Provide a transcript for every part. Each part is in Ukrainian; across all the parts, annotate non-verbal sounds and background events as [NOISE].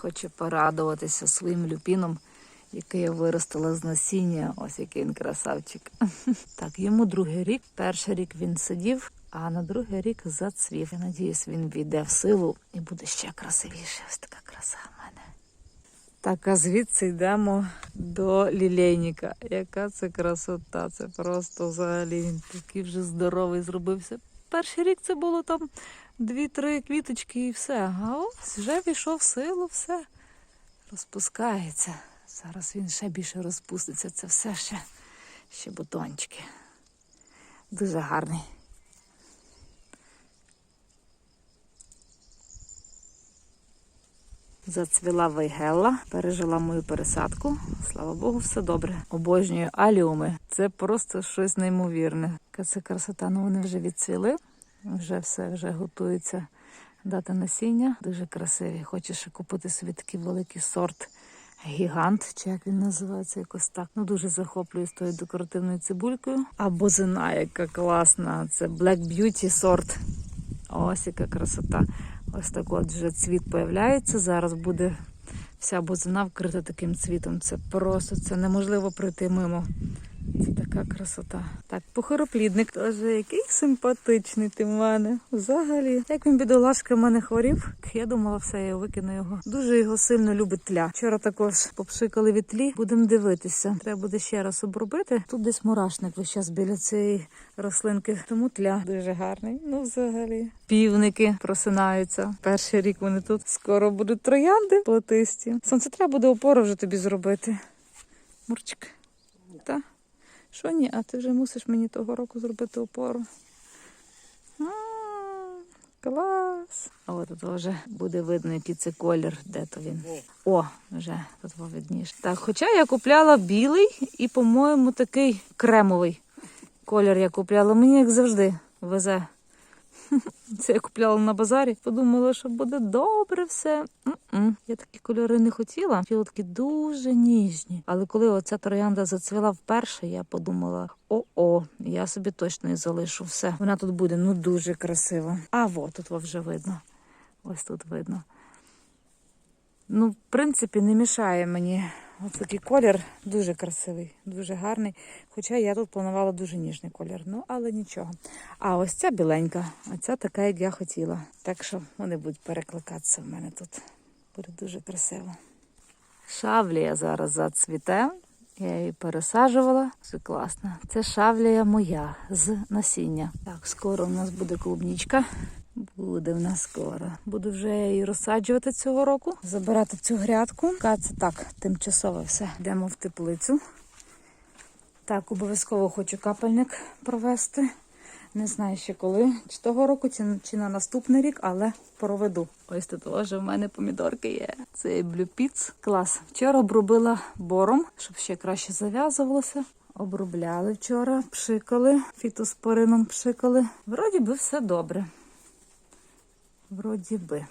хоче порадуватися своїм люпіном, який я виростила з насіння. Ось який він красавчик. [LAUGHS] Так, йому другий рік. Перший рік він сидів, а на другий рік зацвів. Я надіюсь, він війде в силу і буде ще красивіше. Ось така краса в мене. Так, а звідси йдемо до лілейника. Яка це красота? Це просто взагалі він такий вже здоровий зробився. Перший рік це було там дві-три квіточки і все. А ось вже війшов в силу, все розпускається. Зараз він ще більше розпуститься. Це все ще, ще бутончики. Дуже гарний. Зацвіла вейгелла, пережила мою пересадку. Слава Богу, все добре. Обожнюю аліуми. Це просто щось неймовірне. Це красота. Ну вони вже відцвіли, вже все вже готується дати насіння. Дуже красиві. Хочу ще купити собі такий великий сорт. Гігант, чи як він називається, якось так. Ну дуже захоплююсь тою декоративною цибулькою. А бузина, яка класна. Це Black Beauty сорт. Ось яка красота. Ось так от вже цвіт появляється. Зараз буде вся бузина вкрита таким цвітом. Це просто це неможливо пройти мимо. Це така красота. Так, похороплідник теж який симпатичний ти в мене. Взагалі. Як він бідолашка в мене хворів, я думала, все, я викину його. Дуже його сильно любить тля. Вчора також попшикали від тлі. Будемо дивитися. Треба буде ще раз обробити. Тут десь мурашник весь час біля цієї рослинки. Тому тля дуже гарний. Ну, взагалі. Півники просинаються. Перший рік вони тут. Скоро будуть троянди платисті. Сонце треба буде опору вже тобі зробити. Мурчик. Та? Що ні? А ти вже мусиш мені того року зробити опору. А, клас! О, тут вже буде видно, який це колір, де то він. О, вже тут видніше. Так, хоча я купляла білий і, по-моєму, такий кремовий колір я купляла. Мені, як завжди, везе. [LAUGHS] Це я купляла на базарі. Подумала, що буде добре все. М-м. Я такі кольори не хотіла. Ті такі дуже ніжні. Але коли оця троянда зацвіла вперше, я подумала: о-о, я собі точно і залишу все. Вона тут буде ну дуже красива. А во, тут вже видно. Ось тут видно. Ну, в принципі, не мішає мені. Ось такий колір дуже красивий, дуже гарний. Хоча я тут планувала дуже ніжний колір. Ну, але нічого. А ось ця біленька, а ця така, як я хотіла. Так що вони будуть перекликатися в мене тут. Буде дуже красиво. Шавлія зараз зацвіте. Я її пересаджувала. Все класно. Це шавлія моя з насіння. Так, скоро у нас буде клубнічка. Буде в нас скоро. Буду вже її розсаджувати цього року. Забирати цю грядку. Це так, тимчасово все. Йдемо в теплицю. Так, обов'язково хочу капельник провести. Не знаю ще коли, чи того року, чи, на наступний рік, але проведу. Ось тут теж в мене помідорки є. Це блюпіц. Клас. Вчора обробила бором, щоб ще краще зав'язувалося. Обробляли вчора, пшикали, фітоспорином пшикали. Вроді би все добре. Вроді би.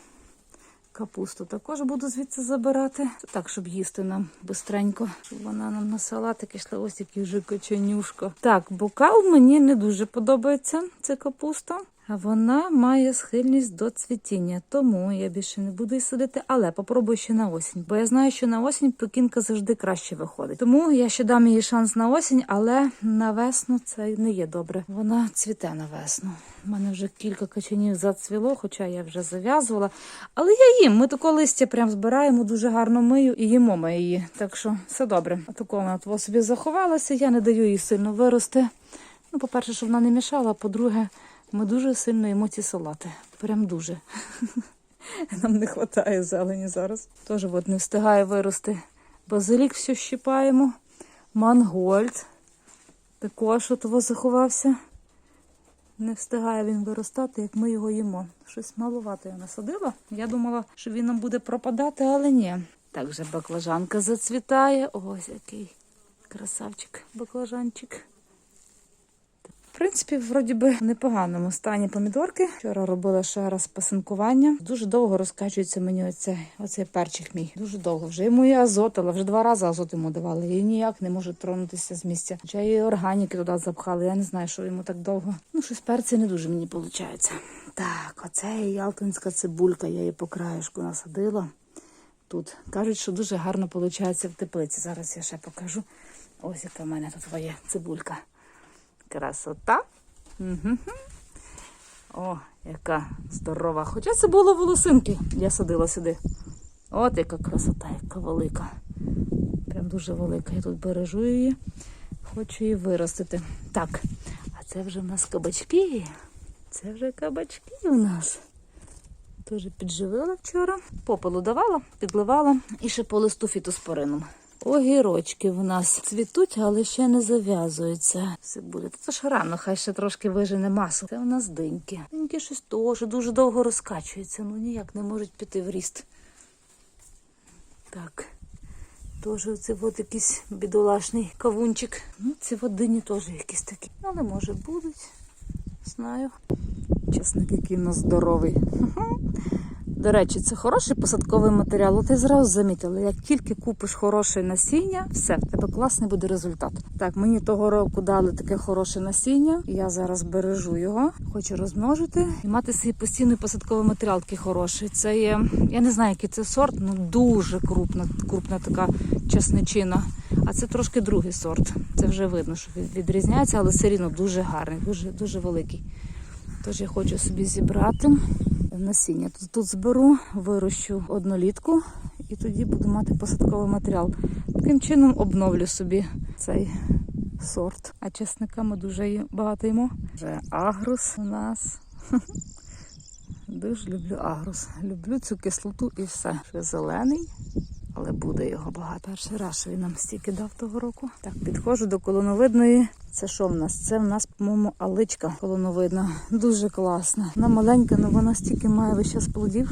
Капусту також буду звідси забирати. Так, щоб їсти нам бистренько. Вона нам на салатик йшла ось який вже коченюшко. Так, бокал мені не дуже подобається. Це капуста. А вона має схильність до цвітіння, тому я більше не буду її садити, але попробую ще на осінь. Бо я знаю, що на осінь пекінка завжди краще виходить. Тому я ще дам їй шанс на осінь, але на весну це не є добре. Вона цвіте на весну. У мене вже кілька качанів зацвіло, хоча я вже зав'язувала. Але я їм. Ми тако листя прям збираємо, дуже гарно мию і їмо ми її. Так що все добре. Тако вона того собі заховалася, я не даю їй сильно вирости. Ну, по-перше, щоб вона не мішала, а по-друге, ми дуже сильно їмо ці салати. Прям дуже. [LAUGHS] Нам не вистачає зелені зараз. Теж от не встигає вирости. Базилік все щипаємо. Мангольд. Також от заховався. Не встигає він виростати, як ми його їмо. Щось малувато я насадила. Я думала, що він нам буде пропадати, але ні. Так вже баклажанка зацвітає. Ось який красавчик, баклажанчик. В принципі, вроді би в непоганому стані помідорки. Вчора робила ще раз пасинкування. Дуже довго розкачується мені оцей, оцей перчик мій. Дуже довго. Вже йому і азотила, вже два рази азот йому давали. І ніяк не може тронутися з місця. Хоча і органіки туди запхали. Я не знаю, що йому так довго. Ну, щось перці не дуже мені виходить. Так, оце ялтинська цибулька, я її по краєшку насадила. тут. Кажуть, що дуже гарно виходить в теплиці. Зараз я ще покажу. Ось яка в мене тут є цибулька. Красота. О, яка здорова. Хоча це було волосинки. Я садила сюди. От яка красота, яка велика. Прям дуже велика. Я тут бережу її. Хочу її виростити. Так, а це вже в нас кабачки. Це вже кабачки у нас. Теж підживила вчора. Попелу давала, підливала і ще по листу фітоспорином. Огірочки в нас цвітуть, але ще не зав'язуються. Це буде. Це ж рано, хай ще трошки вижене масу. Це у нас диньки. Диньки щось теж дуже довго розкачуються, ну ніяк не можуть піти в ріст. Так. Теж оце от якийсь бідолашний кавунчик. Ну, ці водині теж якісь такі. Але може будуть. Знаю. Чесник, який в нас здоровий. [LAUGHS] До речі, це хороший посадковий матеріал. Я зразу замітила, як тільки купиш хороше насіння, все, в тебе класний буде результат. Так, мені того року дали таке хороше насіння. Я зараз бережу його, хочу розмножити і мати свій постійний посадковий матеріал такий хороший. Це є, я не знаю, який це сорт, ну дуже крупна, крупна така чесничина. А це трошки другий сорт. Це вже видно, що відрізняється, але все рівно дуже гарний, дуже, дуже великий. Тож я хочу собі зібрати насіння. Тут, тут зберу, вирощу однолітку і тоді буду мати посадковий матеріал. Таким чином обновлю собі цей сорт. А чесника ми дуже багато їмо. Вже агрус у нас. [LAUGHS] Дуже люблю агрус. Люблю цю кислоту і все. Ще зелений, але буде його багато. Перший раз він нам стільки дав того року. Так, підходжу до колоновидної. Це що в нас? Це в нас, по-моєму, аличка колоновидна. Дуже класна. Вона маленька, але вона стільки має весь час плодів.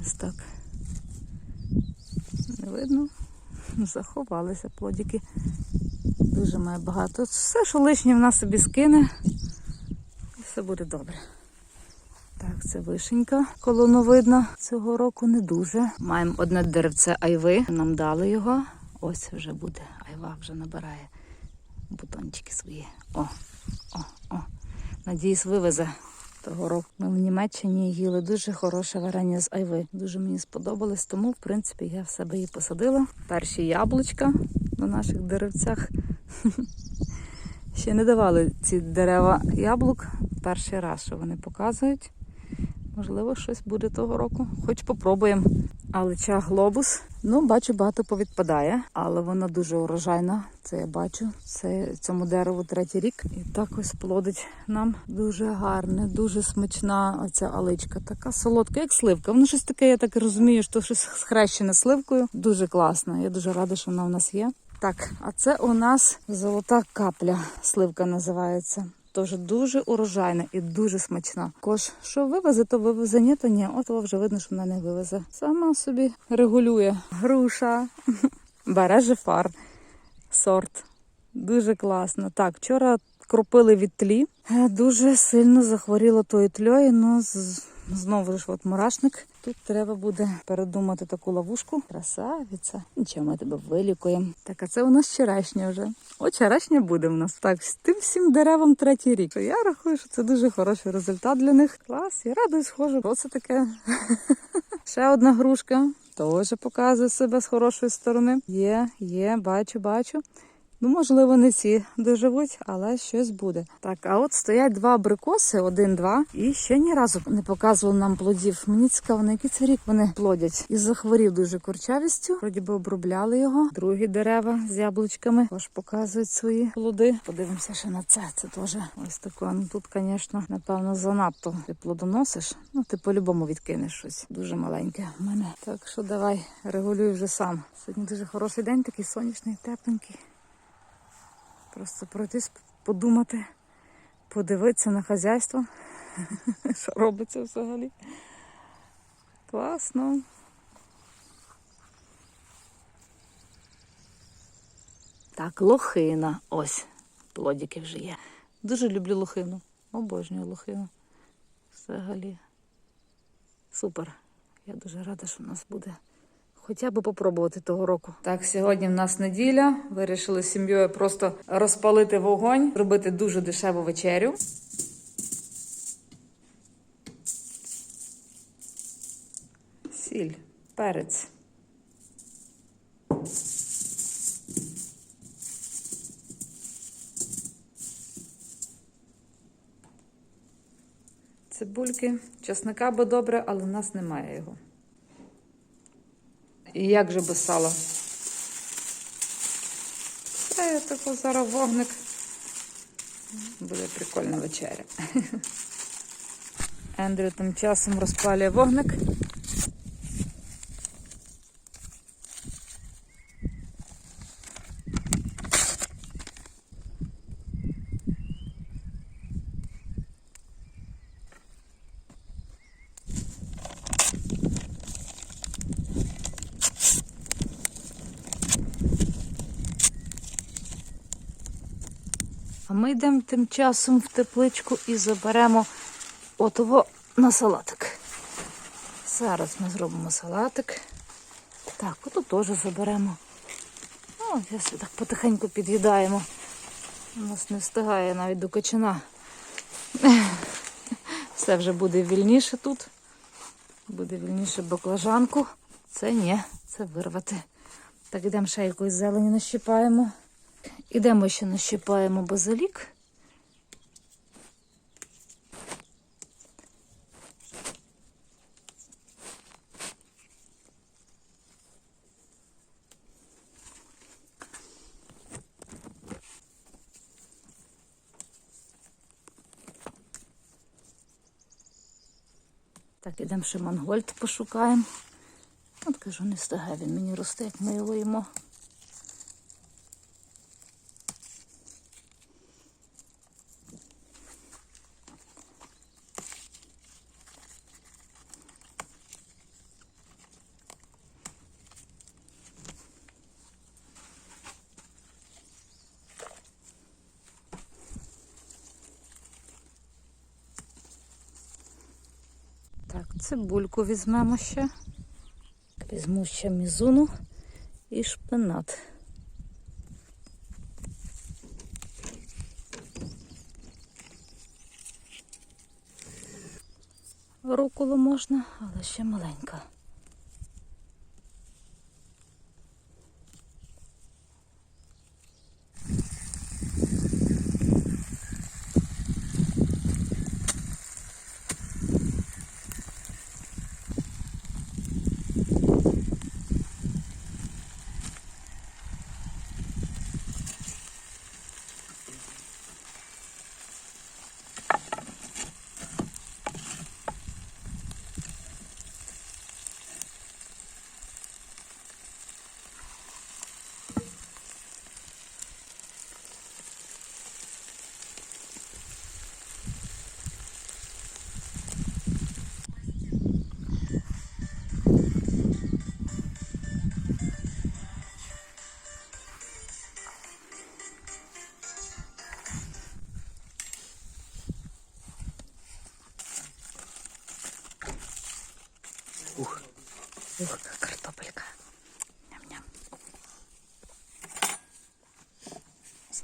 Ось так. Не видно. Заховалися плодики. Дуже має багато. Все, що лишнє в нас собі скине. І все буде добре. Так, це вишенька колоновидна. Цього року не дуже. Маємо одне деревце айви. Нам дали його. Ось вже буде. Айва вже набирає бутончики свої. О, о, о. Надіюсь, вивезе. Того року ми в Німеччині їли дуже хороше варення з айви. Дуже мені сподобалось, тому в принципі я в себе її посадила. Перші яблучка на наших деревцях. [LAUGHS] Ще не давали ці дерева яблук. Перший раз, що вони показують. Можливо, щось буде того року. Хоч попробуємо. Алича глобус. Ну, бачу, багато повідпадає, але вона дуже урожайна. Це я бачу. Це цьому дереву третій рік. І так ось плодить нам дуже гарне, дуже смачна оця аличка. Така солодка, як сливка. Воно щось таке, я так розумію, що щось схрещене сливкою. Дуже класно. Я дуже рада, що вона в нас є. Так, а це у нас золота капля. Сливка називається. Тож дуже урожайна і дуже смачна. Кож, що вивезе, то вивезе, ні, то ні. От вже видно, що вона не вивезе. Сама собі регулює. Груша. [LAUGHS] Бере жифар. Сорт. Дуже класно. Так, вчора кропили від тлі. Е, Дуже сильно захворіла тою тльою, ну знову ж от мурашник. Тут треба буде передумати таку ловушку. Красавиця. Нічого, ми тебе вилікуємо. Так, а це у нас черешня вже. О, черешня буде в нас. Так, з тим всім деревам третій рік. Я рахую, що це дуже хороший результат для них. Клас, я радою схожу. Що це таке? [LAUGHS] Ще одна грушка. Теж показує себе з хорошої сторони. Є, є, бачу, бачу. Ну, можливо, не всі доживуть, але щось буде. Так, а от стоять два абрикоси, один-два, і ще ні разу не показували нам плодів. Мені цікаво, на який це рік вони плодять. І захворів дуже курчавістю. Вроді би обробляли його. Другі дерева з яблучками теж показують свої плоди. Подивимося ще на це. Це теж ось таке. Ну тут, звісно, напевно, занадто ти плодоносиш. Ну, ти по-любому відкинеш щось. Дуже маленьке в мене. Так що давай регулюй вже сам. Сьогодні дуже хороший день, такий сонячний, тепленький. Просто пройтись, подумати, подивитися на хазяйство, [LAUGHS] що робиться взагалі. Класно. Так, лохина. Ось, плодики вже є. Дуже люблю лохину. Обожнюю лохину. Взагалі. Супер. Я дуже рада, що в нас буде Хоча б попробувати того року. Так, сьогодні в нас неділя. Вирішили з сім'єю просто розпалити вогонь, зробити дуже дешеву вечерю. Сіль. перець. Цибульки, чесника би добре, але в нас немає його. І як же без сала? Це тако зараз вогник. Буде прикольна вечеря. [LAUGHS] Ендрю тим часом розпалює вогник. Ми йдемо тим часом в тепличку і заберемо отого на салатик. Зараз ми зробимо салатик. Так, отут теж заберемо. О, зараз так потихеньку під'їдаємо. У нас не встигає навіть до качана. Все вже буде вільніше тут. Буде вільніше баклажанку. Це ні, це вирвати. Так, ідемо ще якоїсь зелені нащипаємо. Ідемо ще нащипаємо базилік. Так, ідемо ще мангольд пошукаємо. От кажу, не встигає він мені росте, як ми його їмо. Так, цибульку візьмемо ще. Візьму ще мізуну і шпинат. Руколу можна, але ще маленька.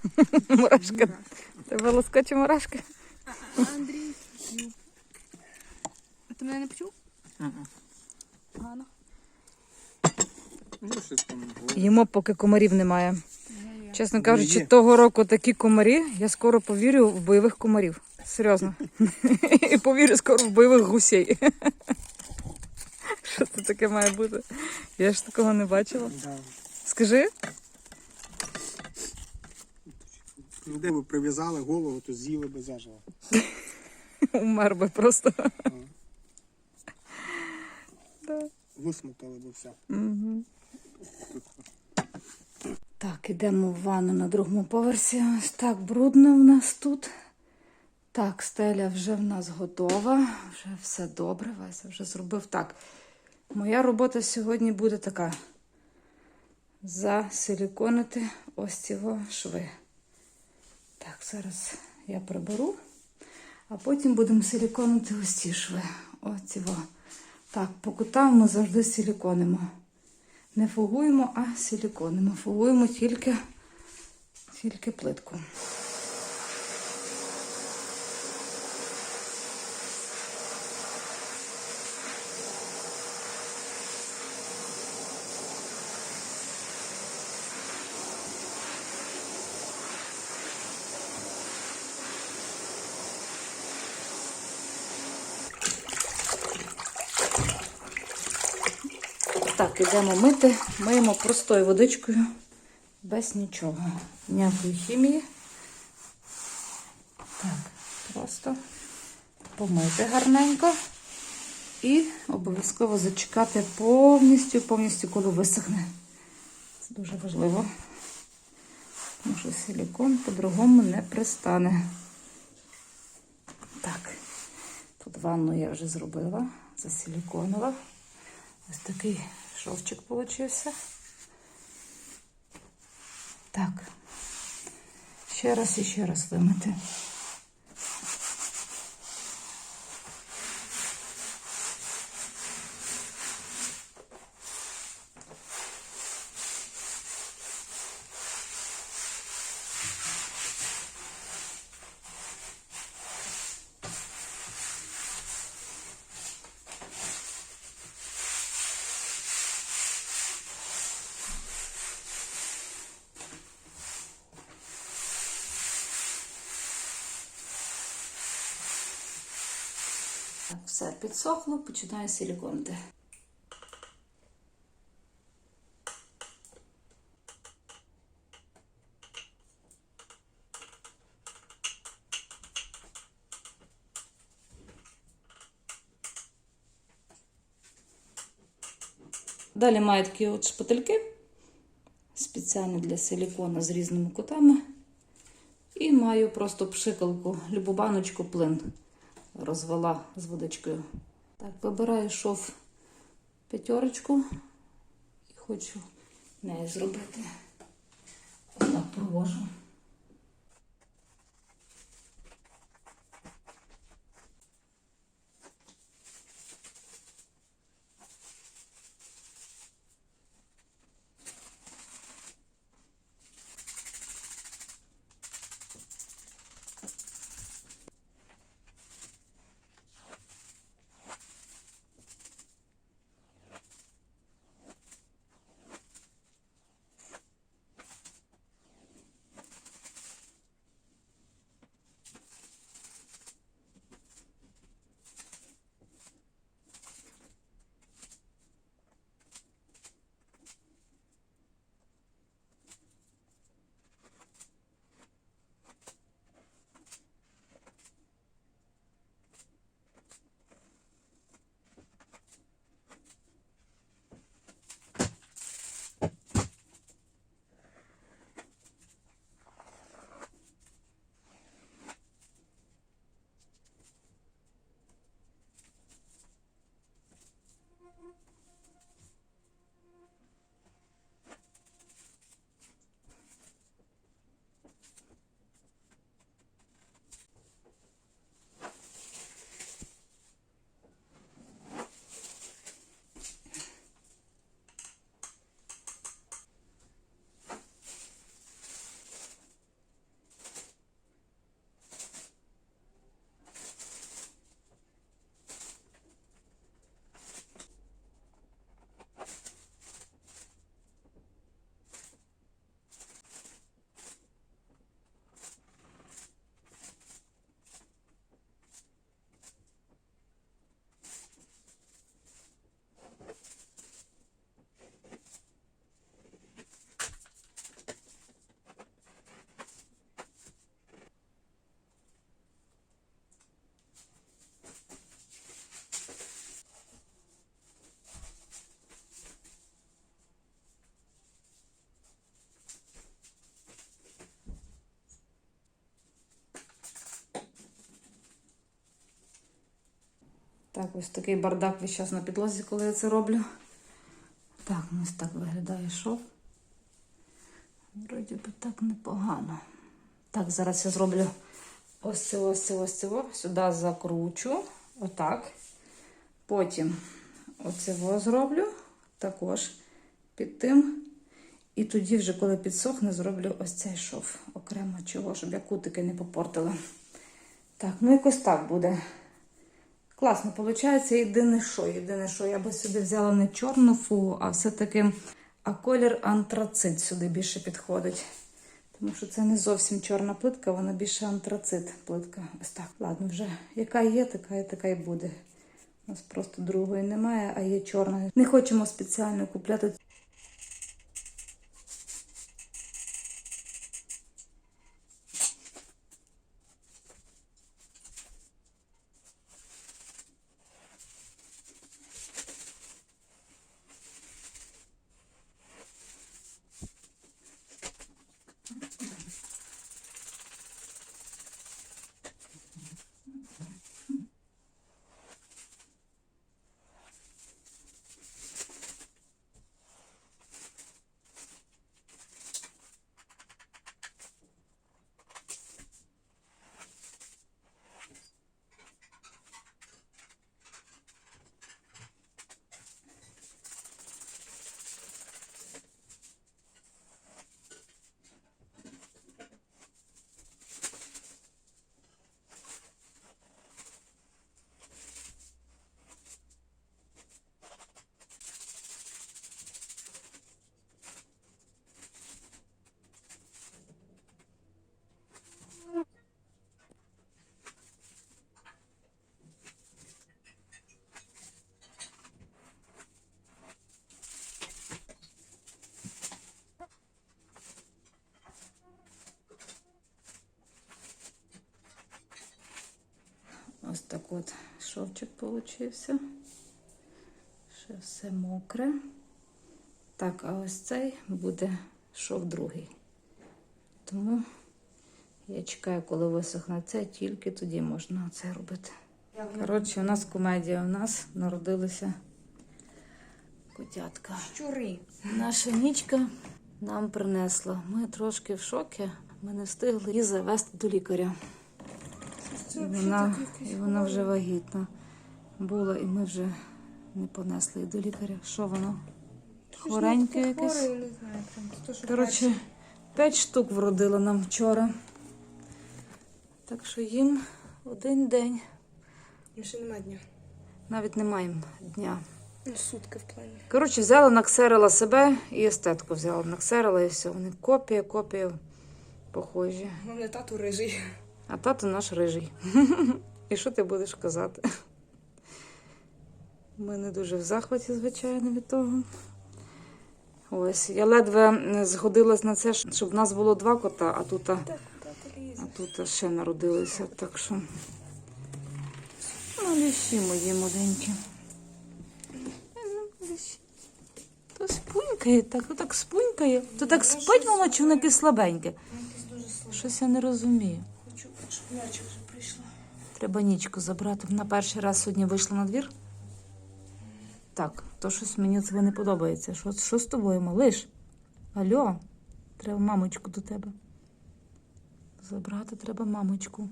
[LAUGHS] Мурашка. Тебе лоскоче мурашка? Андрій. А ти мене не почув? Погано. Ну. Їмо, поки комарів немає. Чесно кажучи, того року такі комарі, я скоро повірю в бойових комарів. Серйозно. І повірю скоро в бойових гусей. Що це таке має бути? Я ж такого не бачила. Скажи, Де ви прив'язали голову, то з'їли би заживо. умер би просто. Висмокали би все. Так, ідемо в ванну на другому поверсі. Ось так брудно в нас тут. Так, стеля вже в нас готова. Вже все добре. Вася вже зробив так. Моя робота сьогодні буде така: засиліконити ось ці шви. Так, зараз я приберу, а потім будемо силіконити ось ці шви. Оці во. Так, по кутам ми завжди силіконимо. Не фугуємо, а силіконимо. Фугуємо тільки, тільки плитку. Так, ідемо мити. Миємо простою водичкою, без нічого. Ніякої хімії. Так, просто помити гарненько. І обов'язково зачекати повністю, повністю, коли висохне. Це дуже важливо. Тому що силікон по-другому не пристане. Так, тут ванну я вже зробила, засиліконила. Ось такий шовчик получився. Так. Ще раз і ще раз вимити. Все підсохло, починаю силіконити. Далі маю такі от шпательки, спеціально для силікона з різними кутами. І маю просто пшикалку, любу баночку плин розвела з водичкою. Так, вибираю шов п'ятерочку і хочу нею зробити. Отак провожу. Так, ось такий бардак весь час на підлозі, коли я це роблю. Так, ну ось так виглядає шов. Вроді би так непогано. Так, зараз я зроблю ось це, ось це, ось це. Сюди закручу. Отак. Потім оце зроблю також під тим. І тоді, вже, коли підсохне, зроблю ось цей шов. Окремо чого, щоб я кутики не попортила. Так, ну якось так буде. Класно, виходить, єдине що. Єдине, що я би сюди взяла не чорну фугу, а все-таки а колір антрацит сюди більше підходить. Тому що це не зовсім чорна плитка, вона більше антрацит плитка. Ось так. Ладно, вже яка є, така і така і буде. У нас просто другої немає, а є чорна. Не хочемо спеціально купляти. Так от шовчик получився. Ще все мокре. Так, а ось цей буде шов другий. Тому я чекаю, коли висохне це, тільки тоді можна це робити. Коротше, у нас комедія. У нас народилися котятка. Щури. Наша нічка нам принесла. Ми трошки в шокі. Ми не встигли її завести до лікаря. І вона, і вона вже вагітна була, і ми вже не понесли до лікаря. Що воно? Хвореньке якесь? Коротше, п'ять штук вродила нам вчора. Так що їм один день. Ну, ще нема дня. Навіть не маємо дня. Ну, сутки в плані. Коротше, взяла, наксерила себе і естетку взяла. Наксерила і все. Вони копія, копія похожі. Головне тату рижий. А тато наш рижий. І що ти будеш казати? Ми не дуже в захваті, звичайно, від того. Ось, я ледве згодилась на це, щоб в нас було два кота, а тут, лізе. а тут ще народилися. Так що. Ну, ліщі мої маленькі. Ну. То спунькає, так, то так спунькає. То так спить, воно, чи воно якесь слабеньке? Щось я не розумію. Хочу, вже прийшла. Треба нічку забрати. Вона перший раз сьогодні вийшла на двір. Так, то щось мені це не подобається. Що, що з тобою, малиш? Алло, треба мамочку до тебе. Забрати треба мамочку.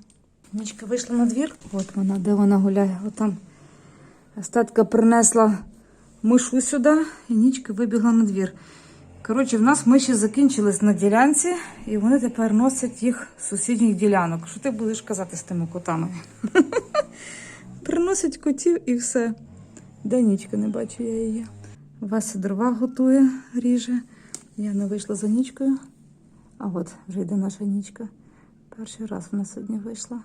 Нічка вийшла на двір. От вона, де вона гуляє. От Остатка принесла мишу сюди, і нічка вибігла на двір. Коротше, в нас миші закінчились на ділянці, і вони тепер носять їх з сусідніх ділянок. Що ти будеш казати з тими котами? [LAUGHS] Приносять котів і все. Де нічка, не бачу я її. Вася дрова готує, ріже. Я не вийшла за нічкою. А от вже йде наша нічка. Перший раз вона сьогодні вийшла.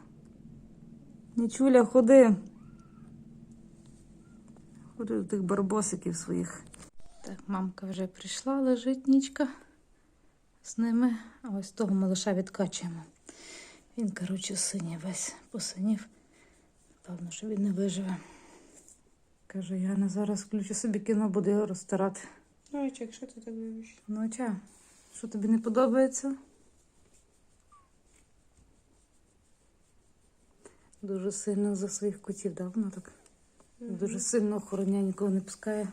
Нічуля, ходи. Ходи до тих барбосиків своїх. Так, мамка вже прийшла, лежить нічка з ними. А ось того малиша відкачуємо. Він, коротше, синій весь посинів. Певно, що він не виживе. Каже, я на зараз включу собі кіно, буду його розтирати. Ну, Чек, що ти так дивишся? Ну, ча, що тобі не подобається? Дуже сильно за своїх котів, да? Вона так дуже сильно охороняє, нікого не пускає.